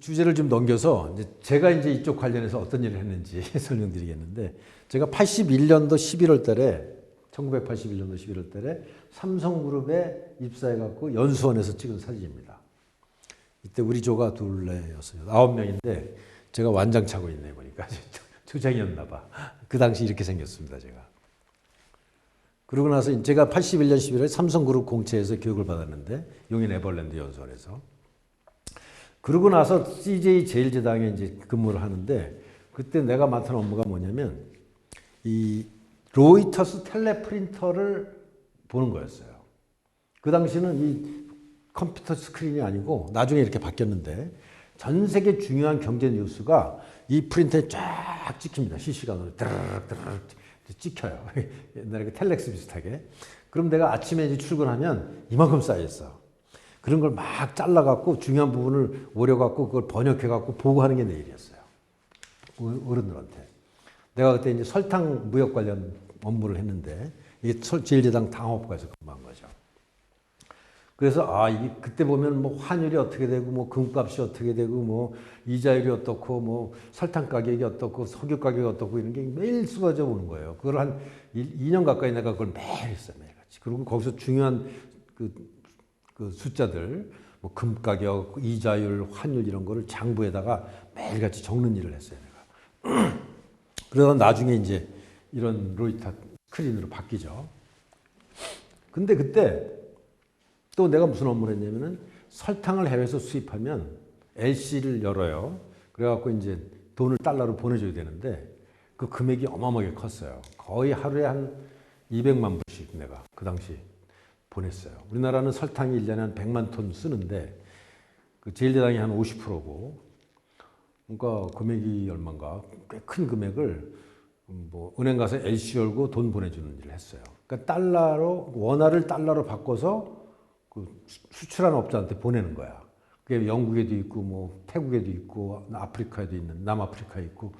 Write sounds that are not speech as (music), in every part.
주제를 좀 넘겨서 이제 제가 이제 이쪽 관련해서 어떤 일을 했는지 (laughs) 설명드리겠는데 제가 81년도 11월 달에 1981년도 11월 달에 삼성그룹에 입사해 갖고 연수원에서 찍은 사진입니다. 이때 우리 조가 둘레였어요. 아홉 명인데 제가 완장 차고 있네 보니까 (laughs) 조장이었나 봐. 그 당시 이렇게 생겼습니다, 제가. 그러고 나서 제가 81년 11월에 삼성그룹 공채에서 교육을 받았는데 용인 에버랜드 연수원에서 그러고 나서 CJ 제일제당에 이제 근무를 하는데 그때 내가 맡은 업무가 뭐냐면 이 로이터스 텔레프린터를 보는 거였어요. 그 당시는 이 컴퓨터 스크린이 아니고 나중에 이렇게 바뀌었는데 전 세계 중요한 경제 뉴스가 이 프린터에 쫙 찍힙니다. 실시간으로 드르륵 드르륵 찍혀요. (laughs) 옛날에 그 텔렉스 비슷하게. 그럼 내가 아침에 이제 출근하면 이만큼 쌓여있어. 그런 걸 막 잘라갖고 중요한 부분을 오려갖고 그걸 번역해갖고 보고하는 게 내 일이었어요. 어른들한테. 내가 그때 이제 설탕 무역 관련 업무를 했는데 이게 제일제당 당업과에서 근무한 거죠. 그래서 아 이게 그때 보면 뭐 환율이 어떻게 되고 뭐 금값이 어떻게 되고 뭐 이자율이 어떻고 뭐 설탕 가격이 어떻고 석유 가격이 어떻고 이런 게 매일 쏟아져 오는 거예요. 그걸 한 2년 가까이 내가 그걸 매일 했어요 매일같이. 그리고 거기서 중요한 그, 그 숫자들 뭐 금 가격, 이자율, 환율 이런 거를 장부에다가 매일같이 적는 일을 했어요 내가. (clears throat) 그러다 나중에 이제 이런 로이터 스크린으로 바뀌죠. 근데 그때 또 내가 무슨 업무를 했냐면은 설탕을 해외에서 수입하면 LC를 열어요. 그래갖고 이제 돈을 달러로 보내줘야 되는데 그 금액이 어마어마하게 컸어요. 거의 하루에 한 200만 불씩 내가 그 당시 보냈어요. 우리나라는 설탕이 1년에 한 100만 톤 쓰는데 그 제일대당이 한 50%고 그러니까 금액이 얼마인가 꽤 큰 금액을 뭐 은행 가서 LC 열고 돈 보내주는 일을 했어요. 그러니까 달러로 원화를 달러로 바꿔서 그 수출하는 업자한테 보내는 거야. 그게 영국에도 있고 뭐 태국에도 있고 아프리카에도 있는 남아프리카에 있고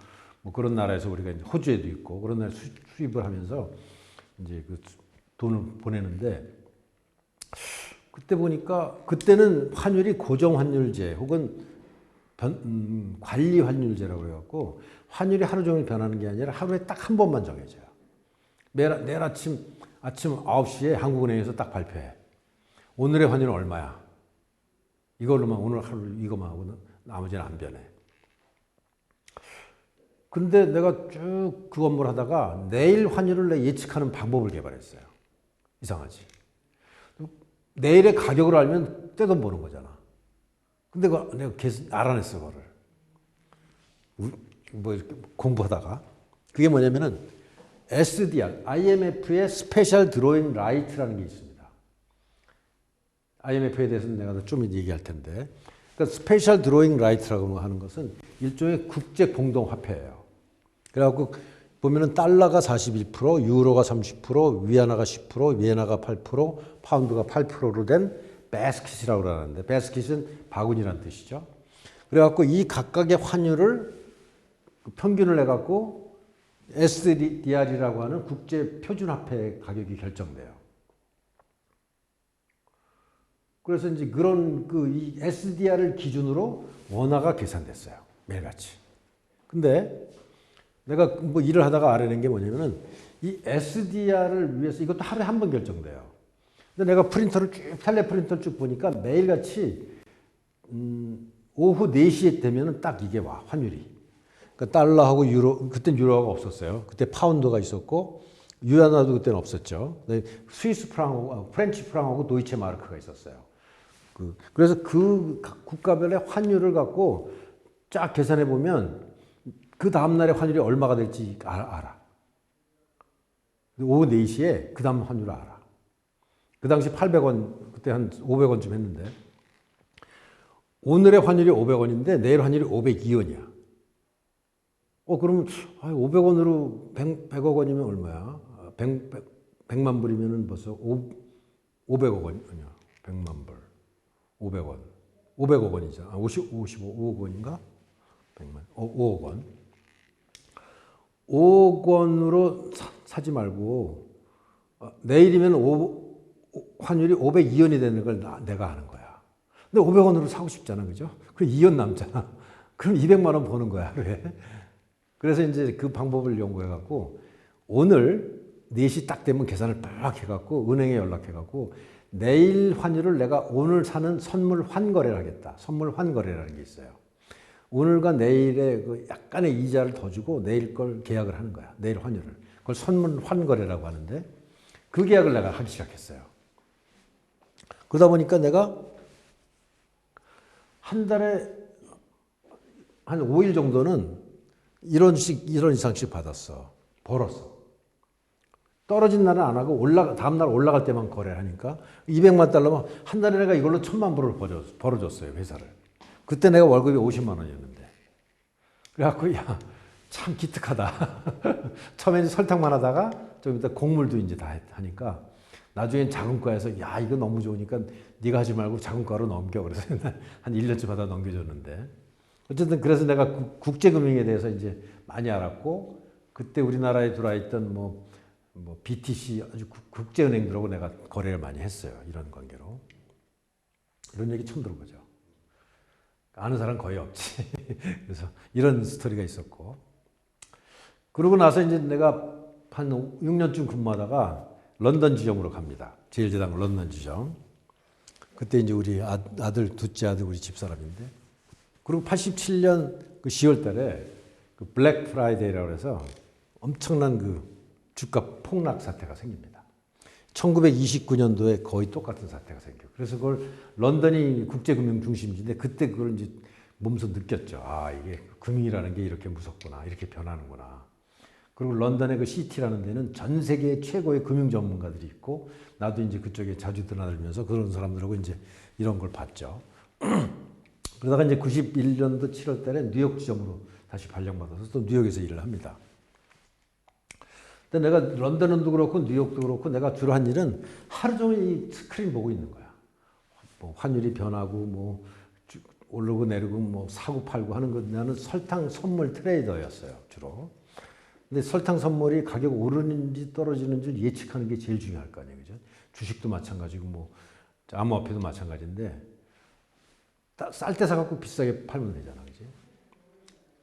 뭐 그런 나라에서 우리가 이제 호주에도 있고 그런 나라 수, 수입을 하면서 이제 그 돈을 보내는데 그때 보니까 그때는 환율이 고정 환율제 혹은 변, 음, 관리 환율제라고 그래갖고 환율이 하루 종일 변하는 게 아니라 하루에 딱 한 번만 정해져요. 매일, 내일 아침 아침 9시에 한국은행에서 딱 발표해. 오늘의 환율은 얼마야? 이걸로만 오늘 하루 이것만 하고는 나머지는 안 변해. 근데 내가 쭉 그 업무를 하다가 내일 환율을 예측하는 방법을 개발했어요. 이상하지. 내일의 가격을 알면 떼돈 버는 거잖아. 근데 그 내가 계속 알아냈어, 그거를. 뭐 공부하다가. 그게 뭐냐면은 SDR, IMF의 스페셜 드로잉 라이트라는 게 있습니다. IMF에 대해서는 내가 좀 얘기할 텐데. 그러니까 스페셜 드로잉 라이트라고 하는 것은 일종의 국제 공동 화폐예요. 그래갖고 보면은 달러가 41%, 유로가 30%, 위안화가 10%, 위엔화가 8%, 파운드가 8%로 된 베스킷이라고 그러는데 베스킷은 바구니란 뜻이죠. 그래갖고 이 각각의 환율을 평균을 내갖고 SDR이라고 하는 국제 표준 화폐 가격이 결정돼요. 그래서 이제 그런 그이 SDR을 기준으로 원화가 계산됐어요. 매일같이. 근데 내가 뭐 일을 하다가 알아낸 게 뭐냐면은 이 SDR을 위해서 이것도 하루에 한 번 결정돼요. 근데 내가 프린터를 쭉, 텔레 프린터를 쭉 보니까 매일같이, 음, 오후 4시에 되면은 딱 이게 와, 환율이. 그러니까 달러하고 유로, 그땐 유로가 없었어요. 그때 파운드가 있었고, 유엔화도 그때는 없었죠. 스위스 프랑하고, 프렌치 프랑하고 도이체 마르크가 있었어요. 그, 그래서 그 국가별의 환율을 갖고 쫙 계산해 보면 그 다음날에 환율이 얼마가 될지 알아. 오후 4시에 그 다음 환율을 알아. 그 당시 800원, 그때 한 500원쯤 했는데, 오늘의 환율이 500원인데, 내일 환율이 502원이야. 어, 그러면, 500원으로 100, 100 억 원이면 얼마야? 100, 100, 만 불이면 벌써 5, 500억 원이야. 100만 불. 500원. 500억 원이잖아. 50, 55, 5억 원인가? 100만, 어, 5억 원. 5억 원으로 사, 지 말고 어, 내일이면 오, 환율이 502원이 되는 걸 나, 내가 아는 거야. 근데 500원으로 사고 싶잖아. 그죠? 그럼 2연 남잖아. (laughs) 그럼 200만 원 버는 거야, 하루에. 그래서 이제 그 방법을 연구해 갖고 오늘 4시 딱 되면 계산을 빡 해갖고 은행에 연락해갖고 내일 환율을 내가 오늘 사는 선물 환거래를 하겠다. 선물 환거래라는 게 있어요. 오늘과 내일의 그 약간의 이자를 더 주고 내일 걸 계약을 하는 거야. 내일 환율을. 그걸 선물 환거래라고 하는데 그 계약을 내가 하기 시작했어요. 그러다 보니까 내가 한 달에 한 5일 정도는 이런 식, 이런 이상씩 받았어. 벌었어. 떨어진 날은 안 하고 올라 다음 날 올라갈 때만 거래를 하니까 200만 달러면 한 달에 내가 이걸로 천만 불을 벌어줬- 벌어줬어요 회사를. 그때 내가 월급이 50만 원이었는데. 그래갖고 야 참 기특하다. (laughs) 처음에는 설탕만 하다가 좀 이따 곡물도 이제 다 했- 하니까 나중엔 자금과에서 야 이거 너무 좋으니까 네가 하지 말고 자금과로 넘겨. 그래서 (laughs) 한 1년쯤 하다 넘겨줬는데. 어쨌든 그래서 내가 국- 국제금융에 대해서 이제 많이 알았고 그때 우리나라에 들어와 있던 뭐, 뭐 BTC 아주 국- 국제은행들하고 내가 거래를 많이 했어요. 이런 관계로. 이런 얘기 처음 들어보죠 아는 사람 거의 없지 (laughs) 그래서 이런 스토리가 있었고 그러고 나서 이제 내가 한 6년쯤 근무하다가 런던 지점으로 갑니다. 제일제당 런던 지점. 그때 이제 우리 아, 아들, 둘째 아들 우리 집사람인데. 그리고 87년 그 10월 달에 그 블랙 프라이데이라고 해서 엄청난 그 주가 폭락 사태가 생깁니다. 1929년도에 거의 똑같은 사태가 생겨요. 그래서 그걸 런던이 국제금융 중심지인데 그때 그걸 이제 몸소 느꼈죠. 아, 이게 금융이라는 게 이렇게 무섭구나. 이렇게 변하는구나. 그리고 런던의 그 시티라는 데는 전 세계 최고의 금융 전문가들이 있고 나도 이제 그쪽에 자주 드나들면서 그런 사람들하고 이제 이런 걸 봤죠. (clears throat) 그러다가 이제 91년도 7월 달에 뉴욕 지점으로 다시 발령받아서 또 뉴욕에서 일을 합니다. 근데 내가 런던도 그렇고 뉴욕도 그렇고 내가 주로 한 일은 하루 종일 이 스크린 보고 있는 거야. 뭐 환율이 변하고 뭐 주- 오르고 내리고 뭐 사고 팔고 하는 거 나는 설탕 선물 트레이더였어요 주로. 근데 설탕 선물이 가격 오르는지 떨어지는지 예측하는 게 제일 중요할 거 아니에요, 그죠? 주식도 마찬가지고 뭐 암호화폐도 마찬가지인데 쌀 때 사갖고 비싸게 팔면 되잖아, 그지?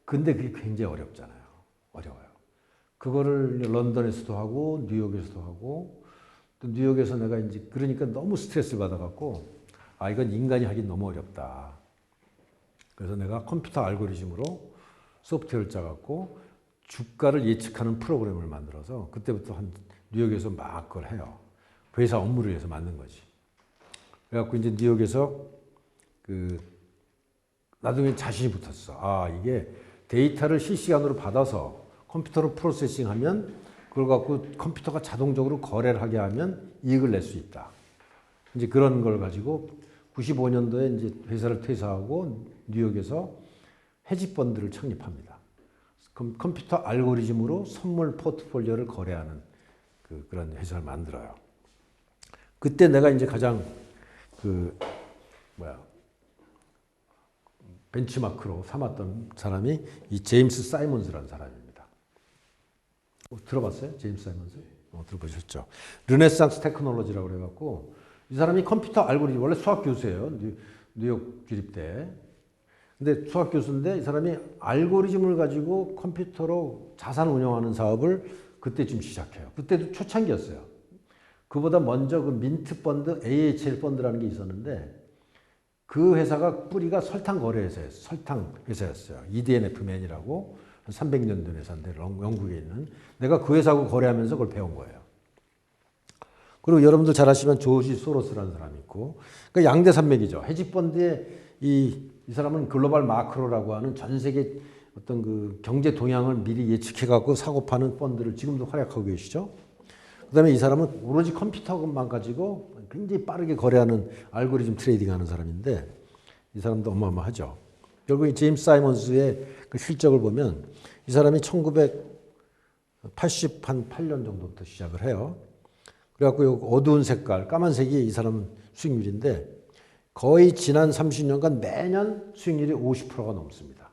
근데 그게 굉장히 어렵잖아요, 어려워요. 그거를 런던에서도 하고 뉴욕에서도 하고 또 뉴욕에서 내가 이제 그러니까 너무 스트레스를 받아갖고 아 이건 인간이 하긴 너무 어렵다. 그래서 내가 컴퓨터 알고리즘으로 소프트웨어를 짜갖고 주가를 예측하는 프로그램을 만들어서 그때부터 한 뉴욕에서 막 그걸 해요. 회사 업무를 위해서 만든 거지. 그래갖고 이제 뉴욕에서 그 나중에 자신이 붙었어. 아 이게 데이터를 실시간으로 받아서 컴퓨터로 프로세싱하면 그걸 갖고 컴퓨터가 자동적으로 거래를 하게 하면 이익을 낼 수 있다. 이제 그런 걸 가지고 95년도에 이제 회사를 퇴사하고 뉴욕에서 헤지펀드를 창립합니다. 컴- 컴퓨터 알고리즘으로 선물 포트폴리오를 거래하는 그, 그런 회사를 만들어요. 그때 내가 이제 가장 그 뭐야 벤치마크로 삼았던 사람이 이 제임스 사이먼스라는 사람입니다. 어, 들어봤어요? 제임스 사이먼스? 어, 들어보셨죠? 르네상스 테크놀로지라고 그래갖고 이 사람이 컴퓨터 알고리즘 원래 수학 교수예요. 뉴, 뉴욕 주립대. 근데 수학 교수인데 이 사람이 알고리즘을 가지고 컴퓨터로 자산 운영하는 사업을 그때쯤 시작해요. 그때도 초창기였어요. 그보다 먼저 그 민트 펀드, AHL 펀드라는 게 있었는데 그 회사가 뿌리가 설탕 거래 회사였어요. 설탕 회사였어요. EDNF맨이라고 한 300년 된 회사인데 영- 영국에 있는 내가 그 회사하고 거래하면서 그걸 배운 거예요. 그리고 여러분들 잘 아시면 조지 소로스라는 사람이 있고 그 양대 산맥이죠. 헤지펀드의 이, 이 사람은 글로벌 마크로라고 하는 전 세계 어떤 그 경제 동향을 미리 예측해 갖고 사고 파는 펀드를 지금도 활약하고 계시죠. 그다음에 이 사람은 오로지 컴퓨터만 가지고 굉장히 빠르게 거래하는 알고리즘 트레이딩 하는 사람인데 이 사람도 어마어마하죠. 결국 이 제임스 사이먼스의 그 실적을 보면 이 사람이 1988년 정도부터 시작을 해요. 그래갖고 요 어두운 색깔, 까만색이 이 사람 수익률인데 거의 지난 30년간 매년 수익률이 50%가 넘습니다.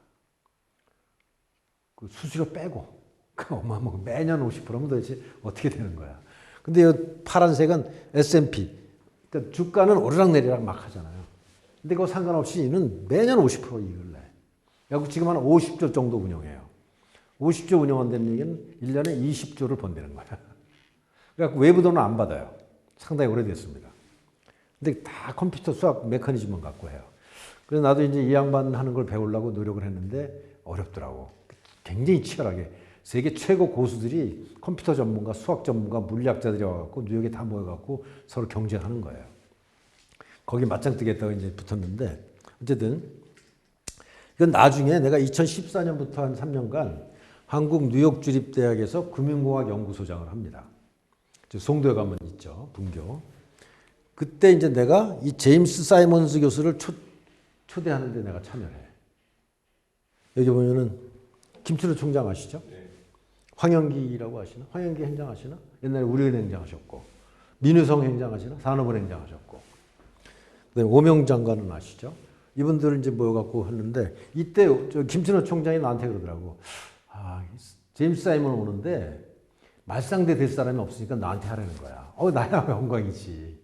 그 수수료 빼고 (laughs) 그 어마어마 매년 50%면 도대체 어떻게 되는 거야? 근데 이 파란색은 S&P. 그러니까 주가는 오르락내리락 막 하잖아요. 근데 그거 상관없이 이는 매년 50% 이익을 내. 그래서 지금 한 50조 정도 운영해요. 50조 운영한다는 얘기는 1년에 20조를 번다는 거야. 그러니까 외부 돈은 안 받아요. 상당히 오래됐습니다. 근데 다 컴퓨터 수학 메커니즘만 갖고 해요. 그래서 나도 이제 이 양반 하는 걸 배우려고 노력을 했는데 어렵더라고. 굉장히 치열하게. 세계 최고 고수들이 컴퓨터 전문가, 수학 전문가, 물리학자들이 와갖고 뉴욕에 다 모여갖고 서로 경쟁하는 거예요. 거기 맞짱 뜨겠다고 이제 붙었는데 어쨌든 이건 나중에 내가 2014년부터 한 3년간 한국 뉴욕 주립대학에서 금융공학 연구소장을 합니다. 저 송도에 가면 있죠 분교. 그때 이제 내가 이 제임스 사이먼스 교수를 초, 초대하는데 내가 참여해. 여기 보면은 김춘호 총장 아시죠? 황영기라고 아시나? 황영기 행장 아시나? 옛날에 우리은행 행장 하셨고 민우성 행장 아시나? 산업은 행 장 하셨고 그다음에 오명 장관은 아시죠? 이분들을 이제 모여갖고 했는데 이때 저 김춘호 총장이 나한테 그러더라고. 아, 제임스 사이먼 오는데 말상대 될 사람이 없으니까 나한테 하라는 거야. 어, 나야 (laughs) 영광이지.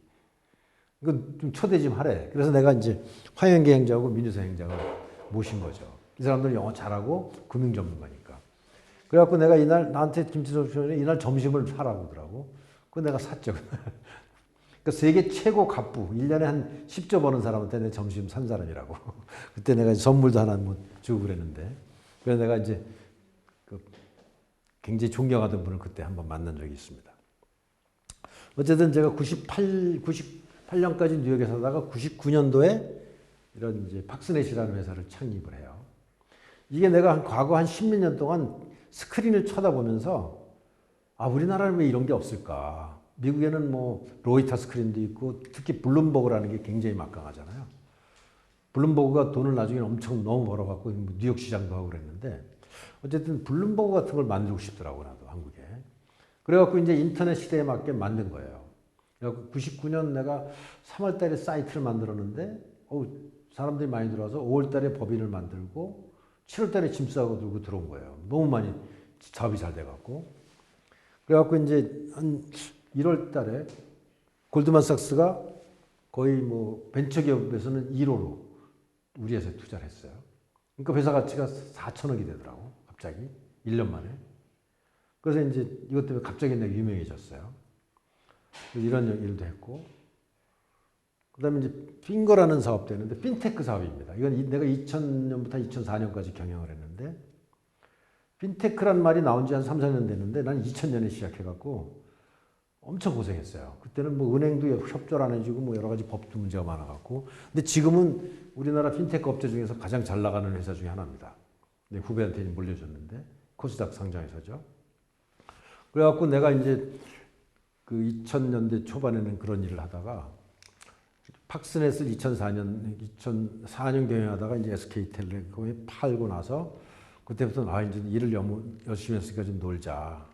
이건 좀 초대 좀 하래. 그래서 내가 이제 화영기 행자하고 민유사 행자를 모신 거죠. 이 사람들은 영어 잘하고 금융 전문가니까. 그래갖고 내가 이날 나한테 김치소 총장이 이날 점심을 사라고 그러더라고. 그거 내가 샀죠. (laughs) 그러니까 세계 최고 갑부, 1년에 한 10조 버는 사람한테 내 점심 산 사람이라고. (laughs) 그때 내가 선물도 하나 뭐 주고 그랬는데. 그래서 내가 이제 그 굉장히 존경하던 분을 그때 한번 만난 적이 있습니다. 어쨌든 제가 98, 98년까지 뉴욕에 살다가 99년도에 이런 이제 팍스넷이라는 회사를 창립을 해요. 이게 내가 한 과거 한 십몇 년 동안 스크린을 쳐다보면서 아, 우리나라는 왜 이런 게 없을까? 미국에는 뭐 로이터 스크린도 있고 특히 블룸버그라는 게 굉장히 막강하잖아요. 블룸버그가 돈을 나중에 엄청 너무 벌어갖고 뭐 뉴욕 시장도 하고 그랬는데 어쨌든 블룸버그 같은 걸 만들고 싶더라고 나도 한국에. 그래갖고 이제 인터넷 시대에 맞게 만든 거예요. 그래갖고 99년 내가 3월달에 사이트를 만들었는데 어 사람들이 많이 들어와서 5월달에 법인을 만들고 7월달에 짐 싸고 들고 들어온 거예요. 너무 많이 작업이 잘 돼갖고 그래갖고 이제 한 1월 달에 골드만삭스가 거의 뭐 벤처기업에서는 1호로 우리 회사에 투자를 했어요. 그러니까 회사 가치가 4천억이 되더라고. 갑자기. 1년 만에. 그래서 이제 이것 때문에 갑자기 내가 유명해졌어요. 이런 일도 했고. 그 다음에 이제 핑거라는 사업도 했는데 핀테크 사업입니다. 이건 내가 2000년부터 2004년까지 경영을 했는데 핀테크란 말이 나온 지 한 3, 4년 됐는데 난 2000년에 시작해갖고 엄청 고생했어요. 그때는 뭐 은행도 협조를 안 해주고 뭐 여러 가지 법도 문제가 많아갖고. 근데 지금은 우리나라 핀테크 업체 중에서 가장 잘 나가는 회사 중에 하나입니다. 내 후배한테 물려줬는데 코스닥 상장회사죠. 그래갖고 내가 이제 그 2000년대 초반에는 그런 일을 하다가 팍스넷을 2004년 2004년 경영하다가 이제 SK텔레콤에 팔고 나서 그때부터 아 이제 일을 열심히 했으니까 좀 놀자.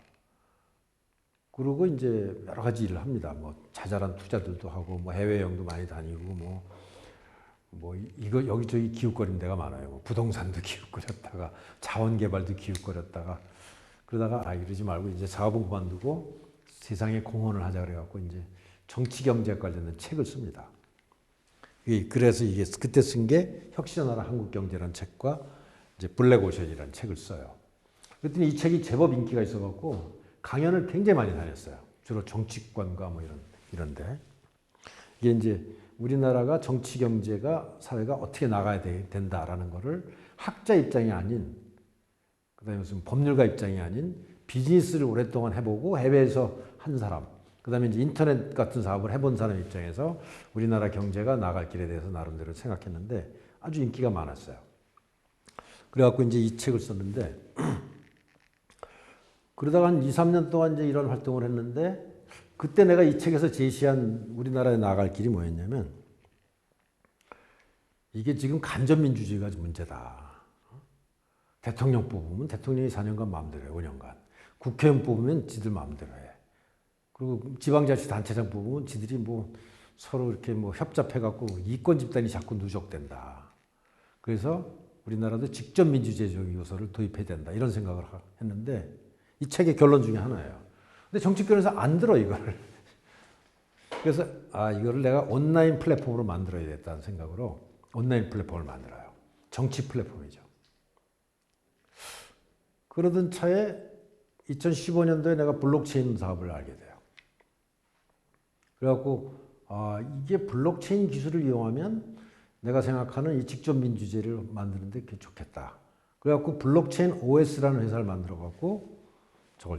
그리고 이제 여러 가지 일을 합니다. 뭐 자잘한 투자들도 하고 뭐 해외 여행도 많이 다니고 뭐. 뭐 이거 여기저기 기웃거리는 데가 많아요. 뭐 부동산도 (laughs) 기웃거렸다가 자원 개발도 기웃거렸다가 그러다가 아 이러지 말고 이제 사업은 그만두고 세상에 공헌을 하자 그래갖고 이제 정치 경제 관련된 책을 씁니다. 그래서 이게 그때 쓴 게 혁신하라 한국 경제라는 책과 이제 블랙오션이라는 책을 써요. 그랬더니 이 책이 제법 인기가 있어갖고 강연을 굉장히 많이 다녔어요. 주로 정치권과 뭐 이런 이런데 이게 이제 우리나라가 정치 경제가 사회가 어떻게 나가야 되, 된다라는 거를 학자 입장이 아닌 그다음에 무슨 법률가 입장이 아닌 비즈니스를 오랫동안 해보고 해외에서 한 사람 그다음에 이제 인터넷 같은 사업을 해본 사람 입장에서 우리나라 경제가 나갈 길에 대해서 나름대로 생각했는데 아주 인기가 많았어요. 그래갖고 이제 이 책을 썼는데 (clears throat) 그러다가 한 2, 3년 동안 이제 이런 활동을 했는데 그때 내가 이 책에서 제시한 우리나라에 나갈 길이 뭐였냐면 이게 지금 간접민주주의가 문제다. 대통령 뽑으면 대통령이 4년간 마음대로 해, 5년간. 국회의원 뽑으면 지들 마음대로 해. 그리고 지방자치단체장 뽑으면 지들이 뭐 서로 이렇게 뭐 협잡해갖고 이권 집단이 자꾸 누적된다. 그래서 우리나라도 직접 민주제적 요소를 도입해야 된다. 이런 생각을 했는데 이 책의 결론 중에 하나예요. 근데 정치권에서 안 들어, 이걸. (laughs) 그래서, 아, 이거를 내가 온라인 플랫폼으로 만들어야 겠다는 생각으로 온라인 플랫폼을 만들어요. 정치 플랫폼이죠. 그러던 차에 2015년도에 내가 블록체인 사업을 알게 돼요. 그래갖고 아, 이게 블록체인 기술을 이용하면 내가 생각하는 이 직접 민주주의를 만드는데 좋겠다. 그래갖고 블록체인 OS라는 회사를 만들어갖고 저걸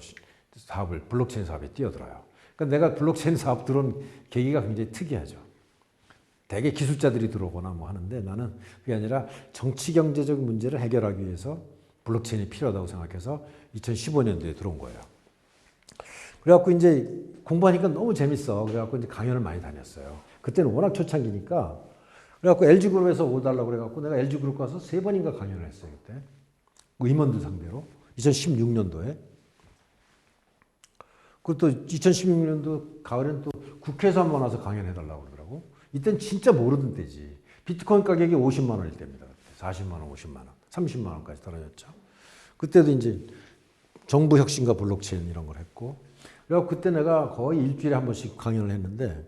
사업을 블록체인 사업에 뛰어들어요. 그러니까 내가 블록체인 사업 들어온 계기가 굉장히 특이하죠. 대개 기술자들이 들어오거나 뭐 하는데 나는 그게 아니라 정치 경제적 문제를 해결하기 위해서 블록체인이 필요하다고 생각해서 2015년도에 들어온 거예요. 그래갖고 이제 공부하니까 너무 재밌어. 그래갖고 이제 강연을 많이 다녔어요. 그때는 워낙 초창기니까. 그래갖고 LG그룹에서 오달라고 그래갖고 내가 LG그룹 가서 세 번인가 강연을 했어요. 그때. 그 임원들 상대로. 2016년도에. 그또 2016년도 가을엔 또 국회에서 한 번 와서 강연해달라고 그러더라고. 이땐 진짜 모르던 때지. 비트코인 가격이 50만 원일 때입니다. 40만 원, 50만 원, 30만 원까지 떨어졌죠. 그때도 이제 정부 혁신과 블록체인 이런 걸 했고. 그래서 그때 내가 거의 일주일에 한 번씩 강연을 했는데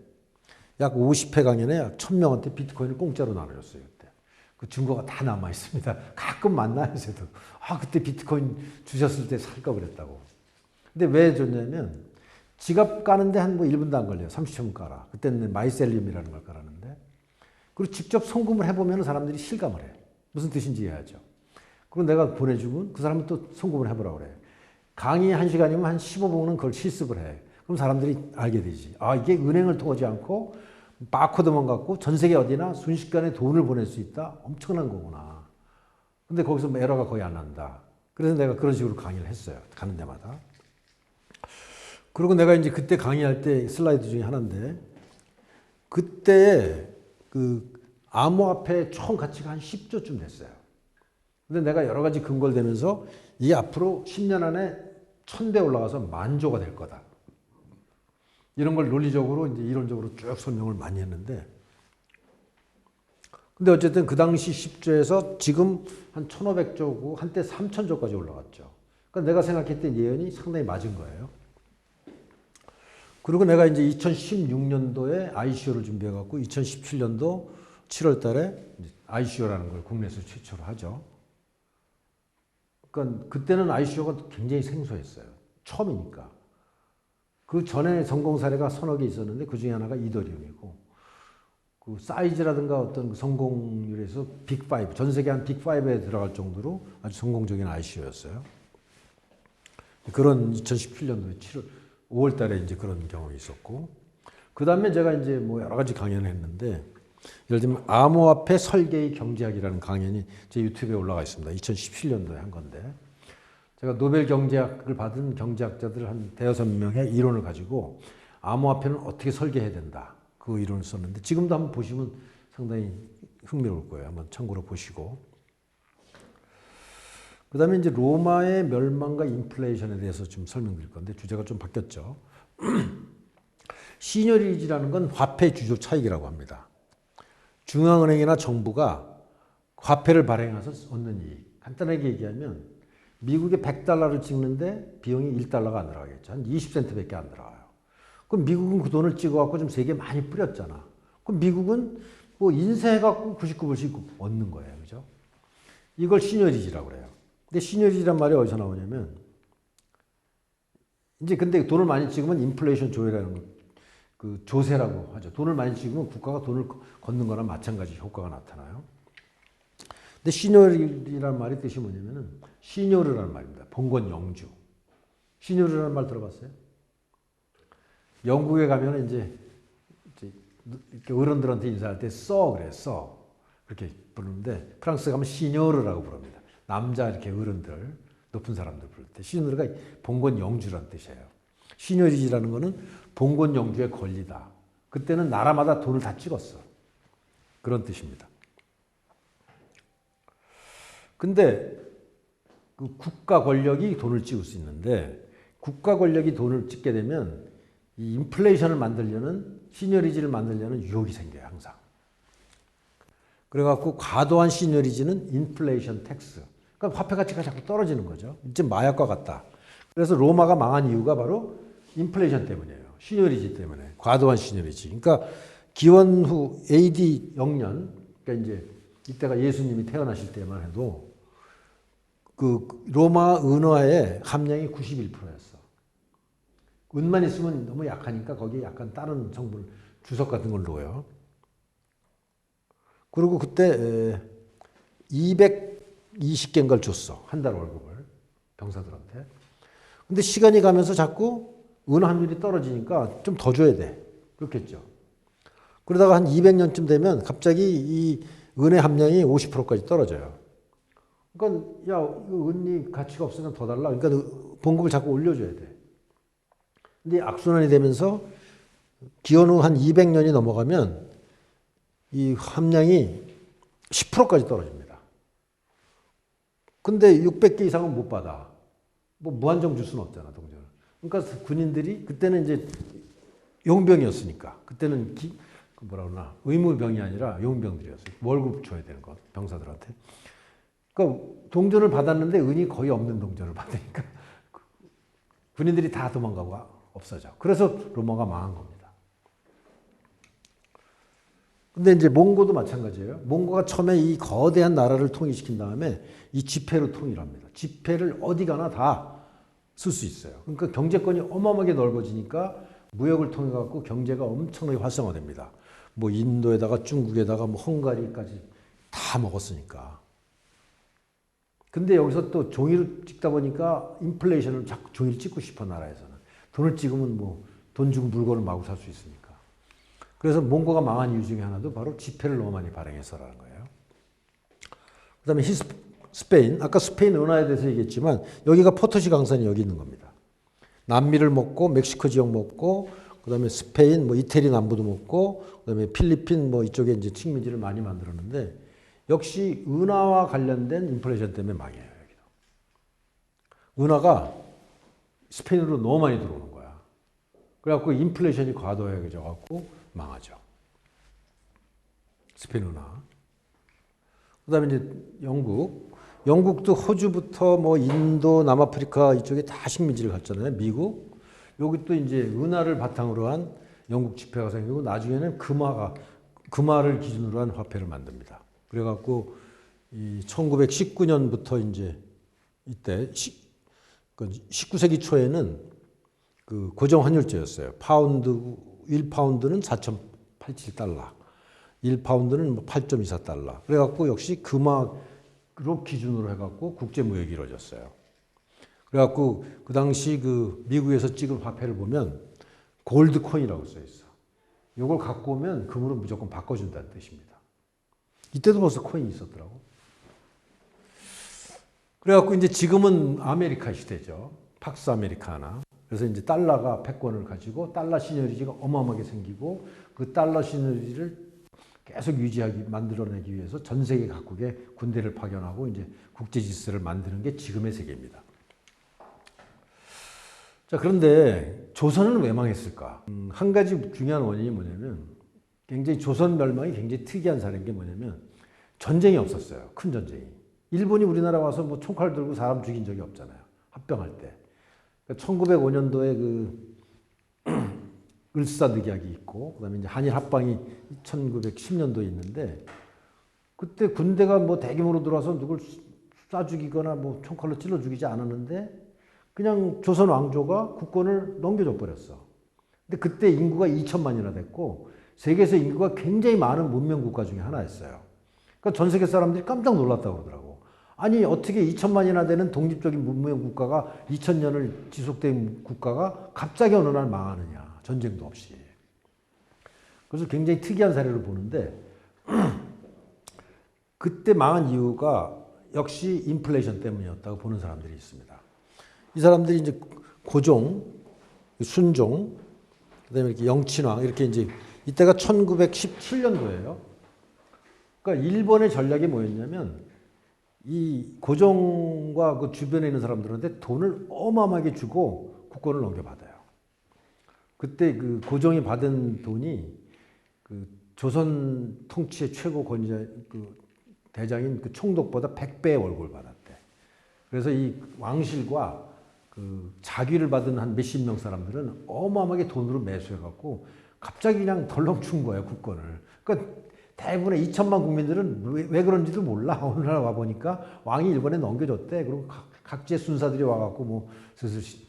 약 50회 강연에 약 1000명한테 비트코인을 공짜로 나눠줬어요. 그때. 그 증거가 다 남아 있습니다. (laughs) 가끔 만나요, 요새도. 아, 그때 비트코인 주셨을 때 살까 그랬다고. 근데 왜 줬냐면 지갑 까는데 한 뭐 1분도 안 걸려요. 30분 깔아. 그때는 마이셀리움이라는 걸 깔았는데. 그리고 직접 송금을 해보면 사람들이 실감을 해. 무슨 뜻인지 이해하죠. 그리고 내가 보내주면 그 사람은 또 송금을 해보라고 그래. 강의 한 시간이면 한 15분은 그걸 실습을 해. 그럼 사람들이 알게 되지. 아, 이게 은행을 통하지 않고 바코드만 갖고 전 세계 어디나 순식간에 돈을 보낼 수 있다? 엄청난 거구나. 근데 거기서 뭐 에러가 거의 안 난다. 그래서 내가 그런 식으로 강의를 했어요. 가는 데마다. 그리고 내가 이제 그때 강의할 때 슬라이드 중에 하나인데, 그때 그 암호화폐 총 가치가 한 10조쯤 됐어요. 근데 내가 여러 가지 근거를 대면서 이 앞으로 10년 안에 1000배 올라가서 만조가 될 거다. 이런 걸 논리적으로 이제 이론적으로 쭉 설명을 많이 했는데 근데 어쨌든 그 당시 10조에서 지금 한 1500조고 한때 3000조까지 올라갔죠. 그러니까 내가 생각했던 예언이 상당히 맞은 거예요. 그리고 내가 이제 2016년도에 ICO를 준비해 갖고 2017년도 7월 달에 ICO라는 걸 국내에서 최초로 하죠. 그러니까 그때는 ICO가 굉장히 생소했어요. 처음이니까. 그 전에 성공 사례가 서너 개 있었는데 그 중에 하나가 이더리움이고 그 사이즈라든가 어떤 그 성공률에서 빅5, 전 세계 한 빅5에 들어갈 정도로 아주 성공적인 ICO였어요. 그런 2017년도에 7월, 5월 달에 이제 그런 경험이 있었고 그 다음에 제가 이제 뭐 여러 가지 강연을 했는데 예를 들면 암호화폐 설계의 경제학이라는 강연이 제 유튜브에 올라가 있습니다. 2017년도에 한 건데 제가 노벨 경제학을 받은 경제학자들 한 대여섯 명의 이론을 가지고 암호화폐는 어떻게 설계해야 된다. 그 이론을 썼는데 지금도 한번 보시면 상당히 흥미로울 거예요. 한번 참고로 보시고. 그 다음에 이제 로마의 멸망과 인플레이션에 대해서 좀 설명드릴 건데 주제가 좀 바뀌었죠. (clears throat) 시녀리지라는 건 화폐 주조 차익이라고 합니다. 중앙은행이나 정부가 화폐를 발행해서 얻는 이익. 간단하게 얘기하면 미국에 100달러를 찍는데 비용이 1달러가 안 들어가겠죠. 한 20센트밖에 안 들어가요. 그럼 미국은 그 돈을 찍어갖고 좀 세계 많이 뿌렸잖아. 그럼 미국은 뭐 인쇄해갖고 99불씩 얻는 거예요. 그죠? 이걸 시녀리지라고 그래요. 근데 시녀리지란 말이 어디서 나오냐면 이제 근데 돈을 많이 찍으면 인플레이션 조회라는 거, 그 조세라고 하죠. 돈을 많이 찍으면 국가가 돈을 걷는 거나 마찬가지 효과가 나타나요. 근데 시녀리라는 말이 뜻이 뭐냐면은 시녀르라는 말입니다. 봉건 영주. 시녀르라는 말 들어봤어요? 영국에 가면 이제, 이렇게 어른들한테 인사할 때 써 그래 써 그렇게 부르는데 프랑스 가면 시녀르라고 부릅니다. 남자 이렇게 어른들 높은 사람들 부를 때 시녀르가 봉건 영주라는 뜻이에요. 시녀리지라는 거는 봉건 영주의 권리다. 그때는 나라마다 돈을 다 찍었어. 그런 뜻입니다. 근데 그 국가 권력이 돈을 찍을 수 있는데 국가 권력이 돈을 찍게 되면 이 인플레이션을 만들려는 시니어리지를 만들려는 유혹이 생겨요 항상. 그래갖고 과도한 시니어리지는 인플레이션 텍스. 그러니까 화폐 가치가 자꾸 떨어지는 거죠. 이제 마약과 같다. 그래서 로마가 망한 이유가 바로 인플레이션 때문이에요. 시니어리지 때문에 과도한 시니어리지. 그러니까 기원 후 AD 0년 그러니까 이제 이때가 예수님이 태어나실 때만 해도 그 로마 은화의 함량이 91%였어. 은만 있으면 너무 약하니까 거기에 약간 다른 성분 주석 같은 걸 넣어요. 그리고 그때 220개인가를 줬어. 한 달 월급을 병사들한테. 근데 시간이 가면서 자꾸 은 환율이 떨어지니까 좀 더 줘야 돼. 그렇겠죠. 그러다가 한 200년쯤 되면 갑자기 이 은의 함량이 50%까지 떨어져요. 그러니까 야, 이거 은이 가치가 없으면 더 달라. 그러니까 봉급을 자꾸 올려줘야 돼. 근데 악순환이 되면서 기원 후 한 200년이 넘어가면 이 함량이 10%까지 떨어집니다. 근데 600개 이상은 못 받아. 뭐 무한정 줄 수는 없잖아, 동전을. 그러니까 군인들이 그때는 이제 용병이었으니까 그때는 기, 그 뭐라 그러나 의무병이 아니라 용병들이었어요. 월급 줘야 되는 것 병사들한테. 그러니까 동전을 받았는데 은이 거의 없는 동전을 받으니까 (laughs) 군인들이 다 도망가고 없어져. 그래서 로마가 망한 겁니다. 근데 이제 몽고도 마찬가지예요. 몽고가 처음에 이 거대한 나라를 통일시킨 다음에 이 지폐로 통일합니다. 지폐를 어디 가나 다 쓸 수 있어요. 그러니까 경제권이 어마어마하게 넓어지니까 무역을 통해 갖고 경제가 엄청나게 활성화됩니다. 뭐 인도에다가 중국에다가 뭐 헝가리까지 다 먹었으니까. 근데 여기서 또 종이를 찍다 보니까 인플레이션을 자꾸 종이를 찍고 싶어 나라에서는 돈을 찍으면 뭐 돈 주고 물건을 마구 살 수 있으니까. 그래서 몽고가 망한 이유 중에 하나도 바로 지폐를 너무 많이 발행해서라는 거예요. 그 다음에 히스, 스페인 아까 스페인 은하에 대해서 얘기했지만 여기가 포토시 강산이 여기 있는 겁니다. 남미를 먹고 멕시코 지역 먹고 그다음에 스페인 뭐 이태리 남부도 먹고 그다음에 필리핀 뭐 이쪽에 이제 식민지를 많이 만들었는데 역시 은하와 관련된 인플레이션 때문에 망해요 여기도. 은하가 스페인으로 너무 많이 들어오는 거야. 그래갖고 인플레이션이 과도해져 갖고 망하죠. 스페인 은하. 그다음에 이제 영국. 영국도 호주부터 뭐 인도, 남아프리카 이쪽에 다 식민지를 갔잖아요. 미국. 여기 또 이제 은하를 바탕으로 한 영국 지폐가 생기고 나중에는 금화가 금화를 기준으로 한 화폐를 만듭니다. 그래갖고 이 1919년부터 이제 이때 시, 그 19세기 초에는 그 고정 환율제였어요. 파운드 1파운드는 4.87달러, 1파운드는 8.24달러. 그래갖고 역시 금화로 기준으로 해갖고 국제 무역이 이루어졌어요. 그래갖고 그 당시 그 미국에서 찍은 화폐를 보면 골드 코인이라고 써 있어. 이걸 갖고 오면 금으로 무조건 바꿔준다는 뜻입니다. 이때도 벌써 코인이 있었더라고. 그래갖고 이제 지금은 아메리카 시대죠. 팍스 아메리카나. 그래서 이제 달러가 패권을 가지고 달러 시너지가 어마어마하게 생기고 그 달러 시너지를 계속 유지하기 만들어내기 위해서 전 세계 각국에 군대를 파견하고 이제 국제 질서를 만드는 게 지금의 세계입니다. 자 그런데 조선은 왜 망했을까? 음, 한 가지 중요한 원인이 뭐냐면 굉장히 조선 멸망이 굉장히 특이한 사례인 게 뭐냐면 전쟁이 없었어요. 큰 전쟁이. 일본이 우리나라 와서 뭐 총칼 들고 사람 죽인 적이 없잖아요. 합병할 때. 1905년도에 그 (clears throat) 을사늑약이 있고 그다음에 이제 한일 합방이 1910년도에 있는데 그때 군대가 뭐 대규모로 들어와서 누굴 쏴 죽이거나 뭐 총칼로 찔러 죽이지 않았는데 그냥 조선 왕조가 국권을 넘겨줘 버렸어. 근데 그때 인구가 2천만이나 됐고 세계에서 인구가 굉장히 많은 문명 국가 중에 하나였어요. 그러니까 전 세계 사람들이 깜짝 놀랐다고 그러더라고. 아니 어떻게 2천만이나 되는 독립적인 문명 국가가 2천년을 지속된 국가가 갑자기 어느 날 망하느냐 전쟁도 없이 그래서 굉장히 특이한 사례를 보는데 (clears throat) 그때 망한 이유가 역시 인플레이션 때문이었다고 보는 사람들이 있습니다. 이 사람들이 이제 고종, 순종, 그다음에 이렇게 영친왕 이렇게 이제 이때가 1917년도예요. 그러니까 일본의 전략이 뭐였냐면 이 고종과 그 주변에 있는 사람들한테 돈을 어마어마하게 주고 국권을 넘겨받아요. 그때 그 고종이 받은 돈이 그 조선 통치의 최고 권위자 그 대장인 그 총독보다 100배의 월급을 받았대. 그래서 이 왕실과 그 자귀를 받은 한 몇십 명 사람들은 어마어마하게 돈으로 매수해 갖고 갑자기 그냥 덜렁 춘 거예요, 국권을. 그러니까 대부분의 2천만 국민들은 왜, 왜 그런지도 몰라. 오늘날 와 보니까 왕이 일본에 넘겨줬대. 그리고 각, 각지의 순사들이 와갖고 뭐 슬슬 시-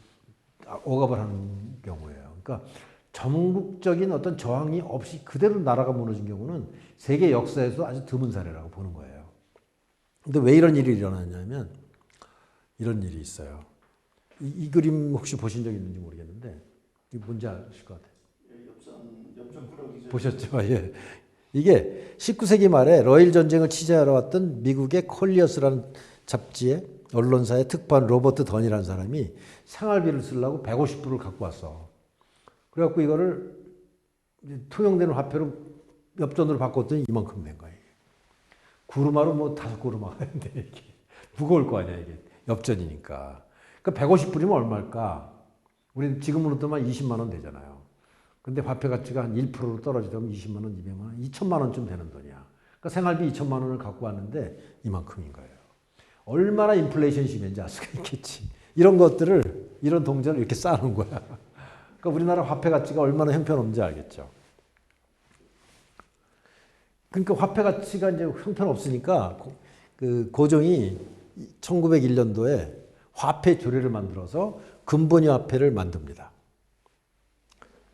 아, 억압을 하는 경우예요. 그러니까 전국적인 어떤 저항이 없이 그대로 나라가 무너진 경우는 세계 역사에서 아주 드문 사례라고 보는 거예요. 근데 왜 이런 일이 일어나냐면 이런 일이 있어요. 이, 이 그림 혹시 보신 적 있는지 모르겠는데 이게 뭔지 아실 것 같아요. 보셨죠? (laughs) 예. 이게 19세기 말에 러일 전쟁을 취재하러 왔던 미국의 콜리어스라는 잡지의 언론사의 특파원 로버트 던이라는 사람이 생활비를 쓰려고 150불을 갖고 왔어. 그래갖고 이거를 통용되는 화폐로 엽전으로 바꿨더니 이만큼 된 거예요. 구루마로 뭐 다섯 구루마가 되는데 이게 무거울 거 아니야 이게 엽전이니까. 그러니까 150불이면 얼마일까? 우리 지금으로 뜨면 20만 원 되잖아요. 근데 화폐 가치가 한 1%로 떨어지면 20만 원, 200만 원, 2천만 원쯤 되는 돈이야. 그러니까 생활비 2천만 원을 갖고 왔는데 이만큼인 거예요. 얼마나 인플레이션이 심한지 알 수가 있겠지. 이런 것들을 이런 동전을 이렇게 쌓아놓은 거야. 그러니까 우리나라 화폐 가치가 얼마나 형편없는지 알겠죠. 그러니까 화폐 가치가 이제 형편없으니까 고- 그 고종이 1901년도에 화폐 조례를 만들어서 근본위 화폐를 만듭니다.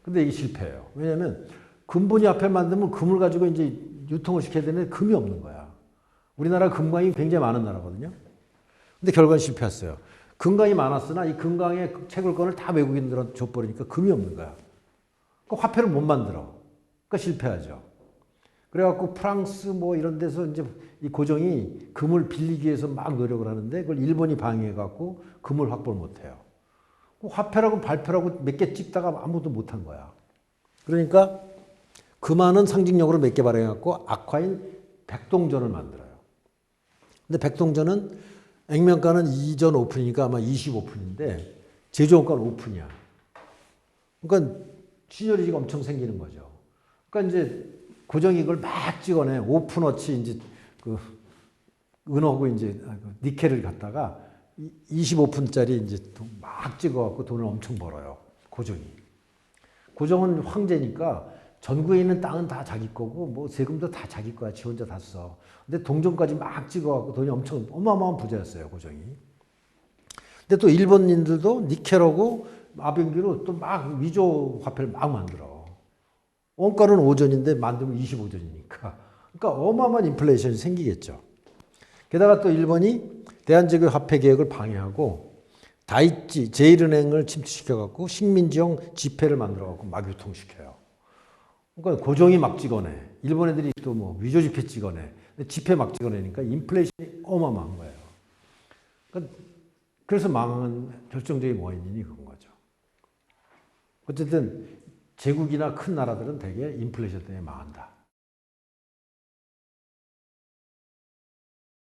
근데 이게 실패해요. 왜냐하면 근본위 화폐를 만들면 금을 가지고 이제 유통을 시켜야 되는데 금이 없는 거야. 우리나라 금광이 굉장히 많은 나라거든요. 근데 결과는 실패했어요. 금광이 많았으나 이 금광의 채굴권을 다 외국인들한테 줘버리니까 금이 없는 거야. 그 화폐를 못 만들어. 그러니까 실패하죠. 그래갖고 프랑스 뭐 이런 데서 이제 이 고종이 금을 빌리기 위해서 막 노력을 하는데 그걸 일본이 방해해갖고 금을 확보를 못해요. 그 화폐라고 발표라고 몇 개 찍다가 아무도 못한 거야. 그러니까 금화는 상징력으로 몇 개 발행해갖고 악화인 백동전을 만들어요. 근데 백동전은 액면가는 2전 오픈이니까 아마 25푼인데 제조원가는 오픈이야. 그러니까 친열이지가 엄청 생기는 거죠. 그러니까 이제 고정이 이걸 막 찍어내 오픈어치 이제 그 은하고 이제 아, 그 니켈을 갖다가 25푼짜리 이제 돈막 찍어갖고 돈을 엄청 벌어요. 고정이. 고정은 황제니까 전국에 있는 땅은 다 자기 거고 뭐 세금도 다 자기 거야. 지 혼자 다 써. 근데 동전까지 막 찍어갖고 돈이 엄청 어마어마한 부자였어요. 고정이. 근데 또 일본인들도 니켈하고 마병기로 또 막 위조 화폐를 막 만들어. 원가는 5전인데 만들면 25전이니까. 그러니까 어마어마한 인플레이션이 생기겠죠. 게다가 또 일본이 대한제국 화폐 개혁을 방해하고 다이치 제일은행을 침투시켜갖고 식민지형 지폐를 만들어갖고 막 유통시켜요. 그러니까 고종이 막 찍어내. 일본 애들이 또 뭐 위조 지폐 찍어내. 지폐 막 찍어내니까 인플레이션이 어마어마한 거예요. 그러니까 그래서 망한 결정적인 원인이 그건 거죠. 어쨌든 제국이나 큰 나라들은 대개 인플레이션 때문에 망한다.